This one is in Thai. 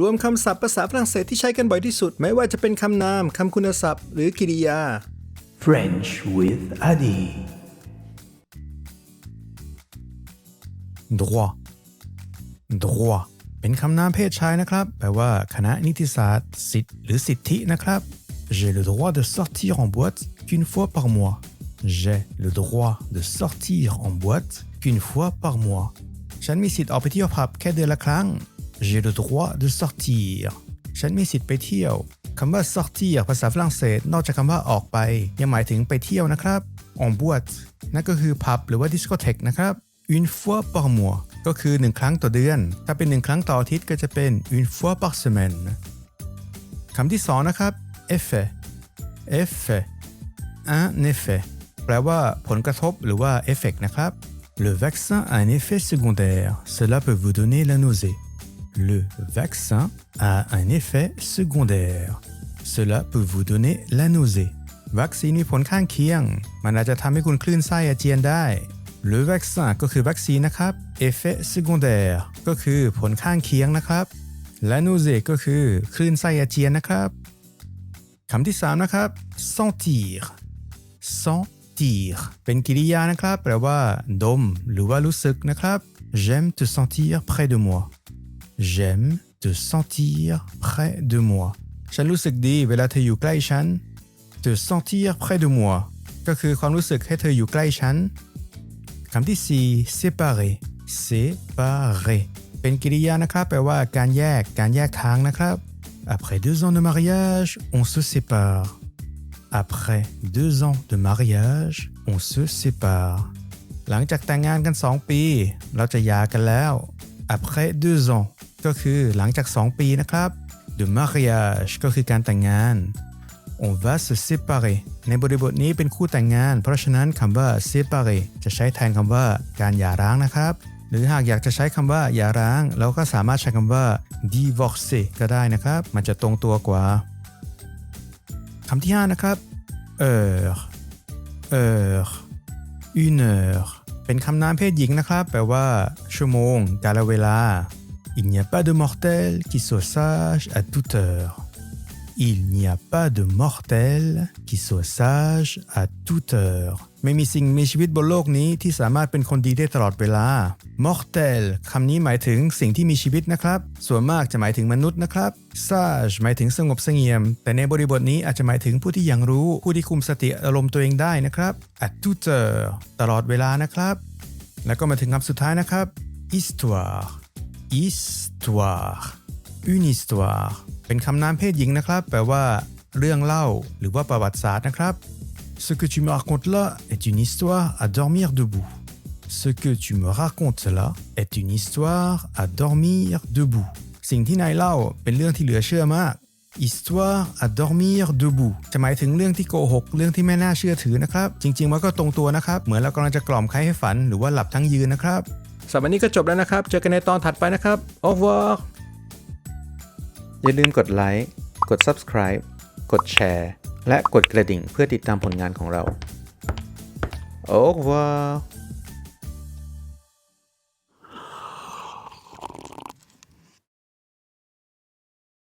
รวมคำศัพท์ภาษาฝรั่งเศสที่ใช้กันบ่อยที่สุด ไม่ว่าจะเป็นคำนาม คำคุณศัพท์ หรือ กริยา French with Adi. droit droit เป็นคำนามเพศชายนะครับ แปลว่า คณะนิติศาสตร์ สิทธิ์หรือสิทธินะครับ j'ai le droit de sortir en boîte qu'une fois par mois j'ai le droit de sortir en boîte qu'une fois par mois ฉันมีสิทธิ์ออกไปเที่ยวผับแค่เดือนละครั้ง j'ai le droit de sortir ฉันมีสิทธิ์ไปเที่ยวคำว่า sortir ภาษาฝรั่งเศส นอกจากคำว่าออกไป ยังหมายถึงไปเที่ยวนะครับ en boîte นั่นก็คือผับหรือว่าดิสโกเทกนะครับ une fois par mois ก็คือ 1 ครั้งต่อเดือน ถ้าเป็น 1 ครั้งต่ออาทิตย์ก็จะเป็น une fois par semaine คำที่สองนะครับ effet effet un effet แปลว่าผลกระทบหรือว่า effect นะครับ le vaccin a un effet secondaire cela peut vous donner la nausée le vaccin a un effet secondaire cela peut vous donner la nausée วัคซีนมีผลข้างเคียง มันอาจจะทำให้คุณคลื่นไส้อาเจียนได้ le vaccin ก็คือวัคซีนนะครับ effet secondaire ก็คือผลข้างเคียงนะครับ la nausée ก็คือคลื่นไส้อาเจียนนะครับคำที่ 3 นะครับ sentir sentir เป็นกริยานะครับ แปลว่า ดม หรือว่ารู้สึกนะครับ j'aime te sentir près de moi j'aime te sentir près de moi ฉันรู้สึกดีเวลาเธออยู่ใกล้ฉัน te sentir près de moi ก็คือความรู้สึกให้เธออยู่ใกล้ฉัน คำที่ 4 séparer séparer เป็นกริยานะครับ แปลว่าการแยก การแยกทางนะครับ après deux ans de mariage on se sépare après deux ans de mariage on se sépare หลังจากแต่งงานกัน 2 ปี เราจะหย่ากันแล้ว après deux ans ก็คือหลังจาก 2 ปีนะครับ de mariage ก็คือการแต่งงาน on va se séparer ในบริบทนี้เป็นคู่แต่งงาน เพราะฉะนั้นคำว่า séparer จะใช้แทนคำว่าการหย่าร้างนะครับ หรือหากอยากจะใช้คำว่าหย่าร้าง เราก็สามารถใช้คำว่า divorcer ก็ได้นะครับ มันจะตรงตัวกว่าคำที่ 5 นะครับ heure heure une heure เป็นคำนามเพศหญิงนะครับ แปลว่า ชั่วโมง กาลเวลา il n'y a pas de mortel qui soit sage à toute heure il n'y a pas de mortel qui soit sage à toute heure ไม่มีสิ่งมีชีวิตบนโลกนี้ที่สามารถเป็นคนดีได้ตลอดเวลา mortel คำนี้หมายถึงสิ่งที่มีชีวิตนะครับ ส่วนมากจะหมายถึงมนุษย์นะครับ sage หมายถึงสงบเสงี่ยม แต่ในบริบทนี้อาจจะหมายถึงผู้ที่ยังรู้ ผู้ที่คุมสติอารมณ์ตัวเองได้นะครับ à toute heure ตลอดเวลานะครับ แล้วก็มาถึงคำสุดท้ายนะครับ histoire histoire une histoire เป็นคำนามเพศหญิงนะครับ แปลว่า เรื่องเล่า หรือว่าประวัติศาสตร์นะครับ ce que tu me racontes là est une histoire à dormir debout ce que tu me racontes là est une histoire à dormir debout สิ่งที่นายเล่าเป็นเรื่องที่เหลือเชื่อมาก histoire à dormir debout จะหมายถึงเรื่องที่โกหก เรื่องที่ไม่น่าเชื่อถือนะครับ จริงๆ มันก็ตรงตัวนะครับ เหมือนเรากำลังจะกล่อมใครให้ฝัน หรือว่าหลับทั้งยืนนะครับ สำหรับวันนี้ก็จบแล้วนะครับ เจอกันในตอนถัดไปนะครับ au revoir อย่าลืมกดไลค์ กด Subscribe กดแชร์ และกดกระดิ่งเพื่อติดตามผลงานของเรา Au revoir